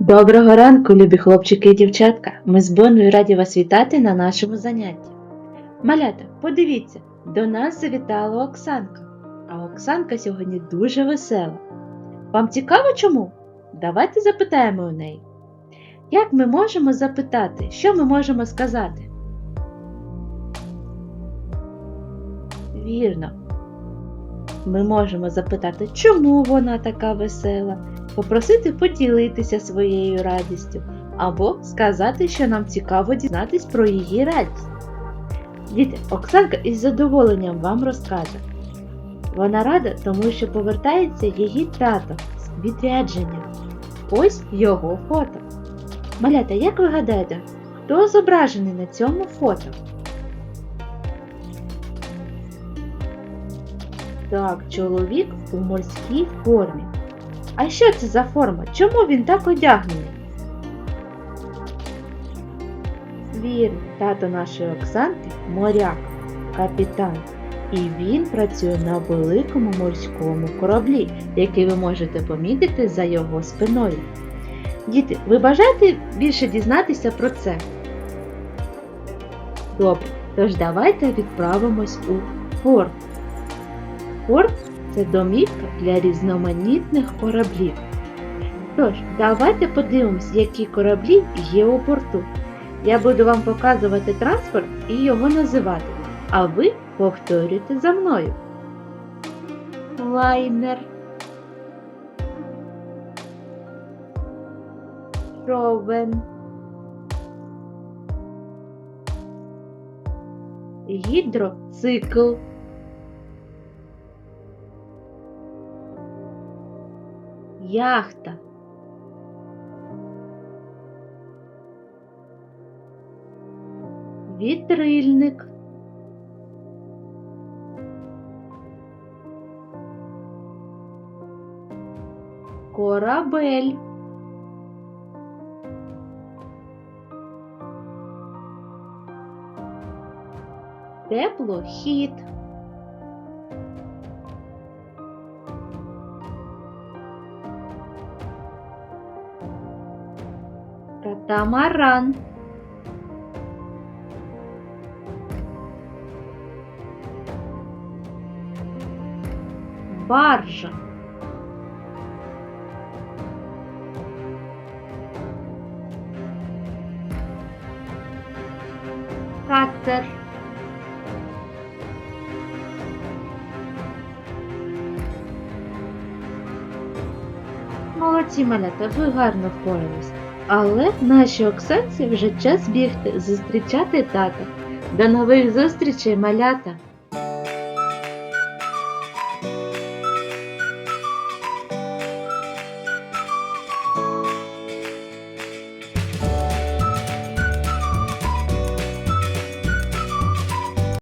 Доброго ранку, любі хлопчики і дівчатка. Ми з Бонною раді вас вітати на нашому занятті. Малята, подивіться, до нас завітала Оксанка. А Оксанка сьогодні дуже весела. Вам цікаво чому? Давайте запитаємо у неї. Як ми можемо запитати, що ми можемо сказати? Вірно. Ми можемо запитати, чому вона така весела, попросити поділитися своєю радістю або сказати, що нам цікаво дізнатись про її радість. Діти, Оксанка із задоволенням вам розкаже. Вона рада, тому що повертається її тато з відрядження. Ось його фото. Малята, як ви гадаєте, хто зображений на цьому фото? Так, чоловік у морській формі. А що це за форма? Чому він так одягнений? Вірно, тато нашої Оксанки моряк, капітан. І він працює на великому морському кораблі, який ви можете помітити за його спиною. Діти, ви бажаєте більше дізнатися про це? Добре, тож давайте відправимось у порт. Порт це домівка для різноманітних кораблів. Тож, давайте подивимось, які кораблі є у порту. Я буду вам показувати транспорт і його називати, а ви повторюйте за мною. Лайнер. Човен. Гідроцикл. Яхта. Вітрильник. Корабель. Теплохід. Катамаран. Баржа. Катер. Молодці малята, ви гарно впорались. Але нашій Оксанці вже час бігти, зустрічати тата. До нових зустрічей, малята!